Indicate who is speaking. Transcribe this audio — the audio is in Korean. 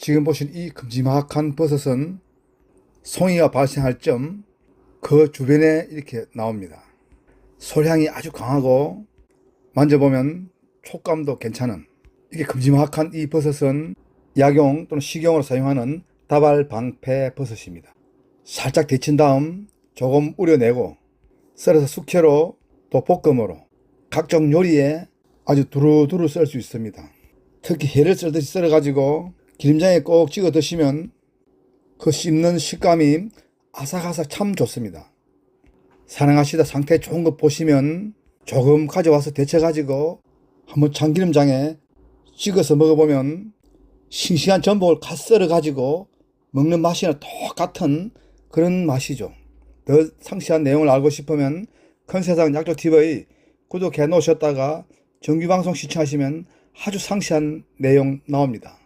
Speaker 1: 지금 보신 이 큼지막한 버섯은 송이가 발생할 점 그 주변에 이렇게 나옵니다. 솔향이 아주 강하고 만져보면 촉감도 괜찮은 이게 큼지막한 이 버섯은 약용 또는 식용으로 사용하는 다발 방패 버섯입니다. 살짝 데친 다음 조금 우려내고 썰어서 숙회로 또 볶음으로 각종 요리에 아주 두루두루 쓸수 있습니다. 특히 회를 썰듯이 썰어가지고 기름장에 꼭 찍어 드시면 그 씹는 식감이 아삭아삭 참 좋습니다. 사랑하시다 상태 좋은 것 보시면 조금 가져와서 데쳐가지고 한번 참기름장에 찍어서 먹어보면 싱싱한 전복을 갓 썰어가지고 먹는 맛이나 똑같은 그런 맛이죠. 더 상세한 내용을 알고 싶으면 큰세상 약조TV 구독해 놓으셨다가 정규방송 시청하시면 아주 상세한 내용 나옵니다.